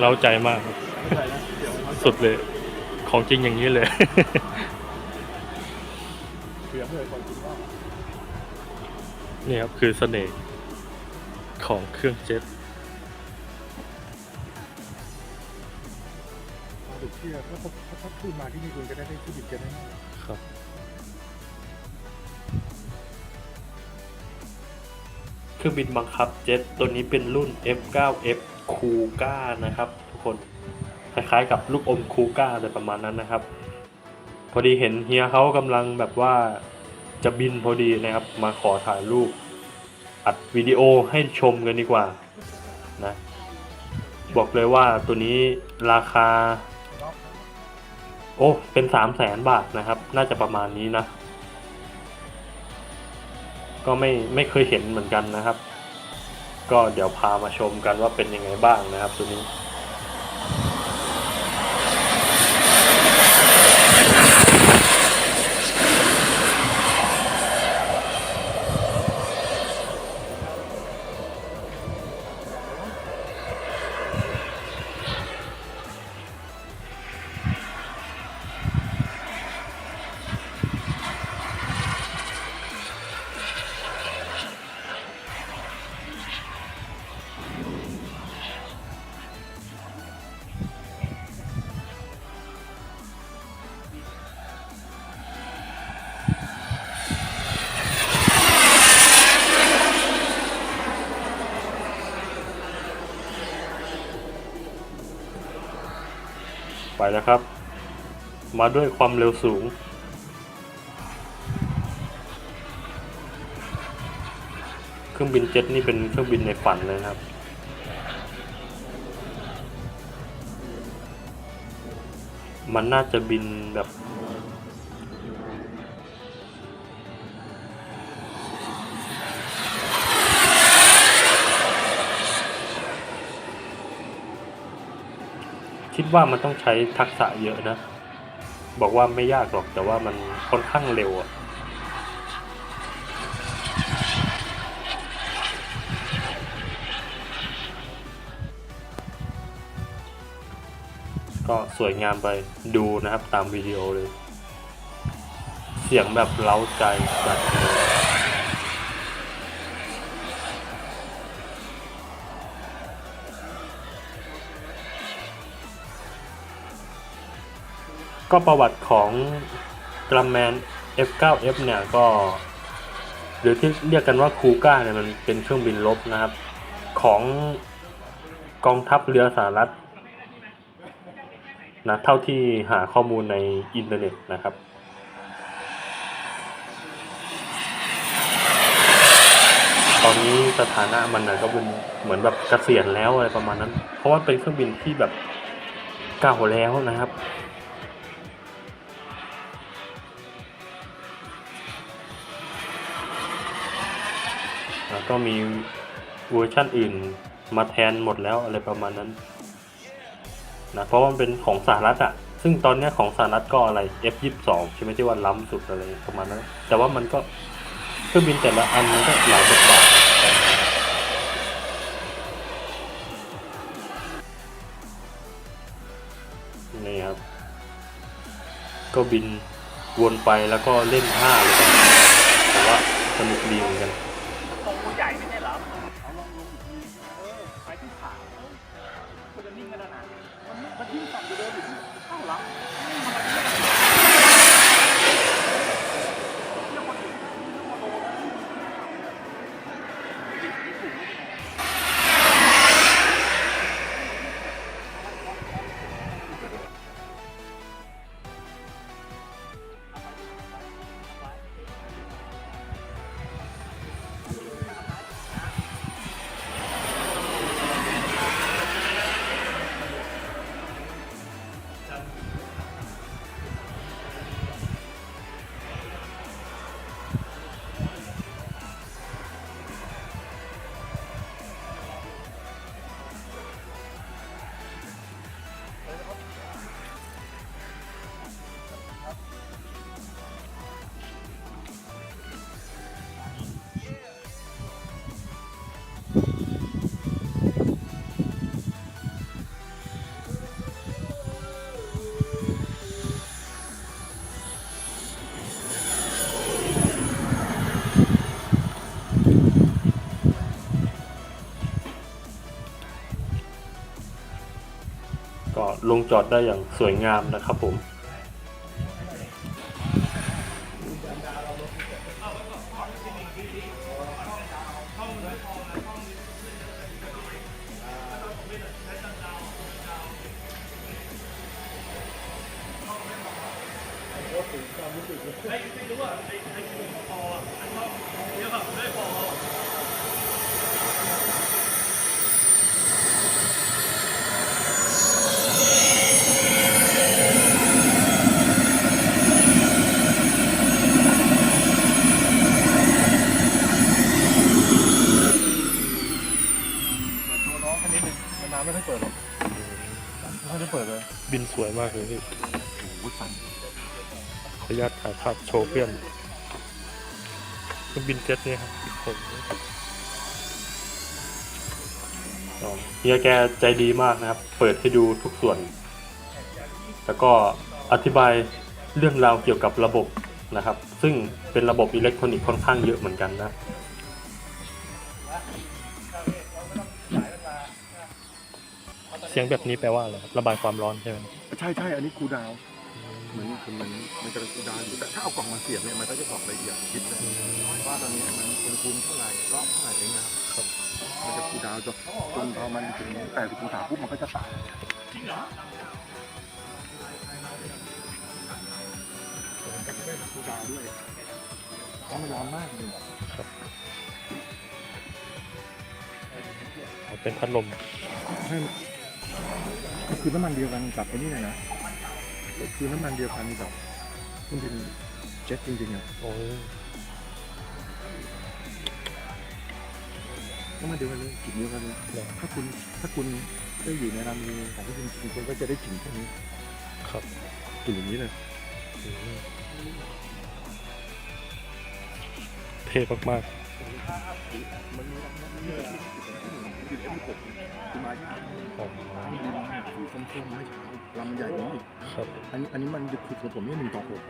เล้าใจมากไม่ใช่นะเดี๋ยวเขาสุดเลย ของจริงอย่างนี้เลยเสียงเลยคนคิดว่านี่ครับคือเสน่ห์ของเครื่องเจ็ตเราถึงเชื่อถ้าถ้าถ้าขึ้นมาที่นี่คุณจะได้ได้ที่ดิบจะได้แน่ครับเครื่องบินบังคับเจ็ตตัวนี้เป็นรุ่น F9F คูก้านะครับ ทุกคนคล้ายๆกับลูกอมคูก้าอะไรประมาณนั้นนะครับ พอดีเห็นเฮียเขากำลังแบบว่าจะบินพอดีนะครับ มาขอถ่ายรูปอัดวิดีโอให้ชมกันดีกว่านะบอกเลยว่าตัวนี้ราคา โอ้ เป็นสามแสนบาทนะครับ น่าจะประมาณนี้นะ ก็ไม่ไม่เคยเห็นเหมือนกันนะครับ ก็เดี๋ยวพามาชมกันว่าเป็นยังไงบ้างนะครับตัวนี้ ไปแล้วครับ มาด้วยความเร็วสูง เครื่องบินเจ็ตนี่เป็นเครื่องบินในฝันเลยนะครับมันน่าจะบินแบบ คิดว่ามันต้องใช้ทักษะเยอะนะ บอกว่าไม่ยากหรอกแต่ว่ามันค่อนข้างเร็วอะก็สวยงามไปดูนะครับตามวิดีโอเลย เสียงแบบเล้าใจจัด ก็ประวัติของกรัมแมน F9F เนี่ยก็ หรือที่เรียกกันว่าคูก้าเนี่ยมันเป็นเครื่องบินรบนะครับ ของกองทัพเรือสหรัฐนะเท่าที่หาข้อมูลในอินเทอร์เน็ตนะครับตอนนี้สถานะมันนะก็เป็นเหมือนแบบเกษียณแล้วอะไรประมาณนั้น เพราะว่าเป็นเครื่องบินที่แบบเก่าแล้วนะครับ แล้วก็มีเวอร์ชั่นอื่นมาแทนหมดแล้วอะไรประมาณนั้นนะเพราะมันเป็นของสหรัฐอะซึ่งตอนเนี้ยของสหรัฐก็อะไร F22 ใช่ไหมที่ว่าล้ำสุดอะไรประมาณนั้น แต่ว่ามันก็เครื่องบินแต่ละอันมันก็หลายบทบาทนี่ครับ ก็บินวนไปแล้วก็เล่นห้าเลยครับแต่ว่าสนุกดีเหมือนกัน that ลงจอดได้อย่างสวยงามนะครับผมโชว์น้องแค่นิดนึงมันน้ำไม่ค่อยเปิดหรอก ไม่ค่อยได้เปิดเลยบินสวยมากเลยพี่โอ้ยสั่นขออนุญาตถ่ายภาพโชว์เพื่อนเครื่องบินเจ็ตเนี่ยครับผมอ๋อเฮียแกใจดีมากนะครับ เปิดให้ดูทุกส่วน แล้วก็อธิบายเรื่องราวเกี่ยวกับระบบนะครับ ซึ่งเป็นระบบอิเล็กทรอนิกส์ค่อนข้างเยอะเหมือนกันนะ เสียงแบบนี้แปลว่าอะไรครับระบายความร้อนใช่ไหมใช่ใช่อันนี้คูดาวเหมือนคือมันมันจะคูดาวน์อยู่แต่ถ้าเอากล่องมาเสียบเนี่ยมันก็จะบอกละเอียดยิบเลยว่าตอนนี้มันอุณหภูมิเท่าไหร่รอบเท่าไหร่อย่างเงี้ยครับมันจะคูดาวจนจนพอมันถึง80องศาปุ๊บมันก็จะตัดคูดาวด้วยเพราะมันร้อนมากเลยอ๋อเป็นพัดลมใช่ก็ คือน้ำมันเดียวกันกับไอ้นี่เลยนะก็คือน้ำมันเดียวกันกับมันเป็นเจ็ตจริงๆอะโอ้น้ำมันเดียวกันเลยกลิ่นเดียวกันเลยเหรอถ้าคุณถ้าคุณได้อยู่ในรันเวย์ของที่คุณจริงคุณก็จะได้กลิ่นพวกนี้ ครับกลิ่นอย่างนี้เลยอืมเท่มากมั นมีมันมีกลิ่นเอ็มหกคือมาที่ๆอ๋อสีส้มๆไม่ใช่ลำใหญ่กว่านี้อีกครับอันนี้อันนี้มันคือของผมนี่หนึ่งต่อหก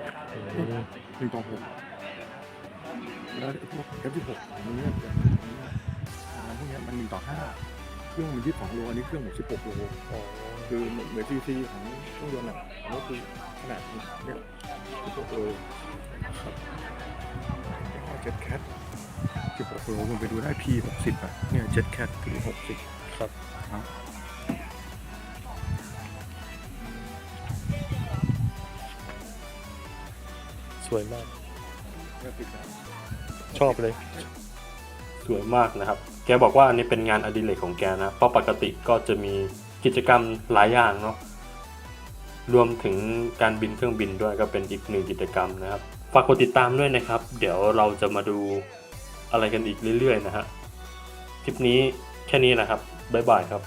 หนึ่งต่อหกแล้วไอ้พวกเอฟที่หกมันเนี่ยพวกเนี้ยมันหนึ่งต่อห้าเครื่องมันยี่สิบสองโลอันนี้เครื่องผมสิบหกโลอ๋อคือเหมือนซีซีของเครื่องยนต์อะอันนี้คือขนาดเนี่ยสิบหกโลครับเจ็ตแคท สิบหกโลคุณไปดูได้พีหกสิบอะ เนี่ยเจ็ตแคทคือหกสิบครับครับสวยมากเนี่ยติดนะชอบเลย สวยมากนะครับ แกบอกว่าอันนี้เป็นงานอดิเรกของแกนะ เพราะปกติก็จะมีกิจกรรมหลายอย่างเนาะ รวมถึงการบินเครื่องบินด้วยก็เป็นอีกหนึ่งกิจกรรมนะครับ ฝากกดติดตามด้วยนะครับ เดี๋ยวเราจะมาดู อะไรกันอีกเรื่อยๆนะฮะ คลิปนี้แค่นี้นะครับ บ๊ายบายครับ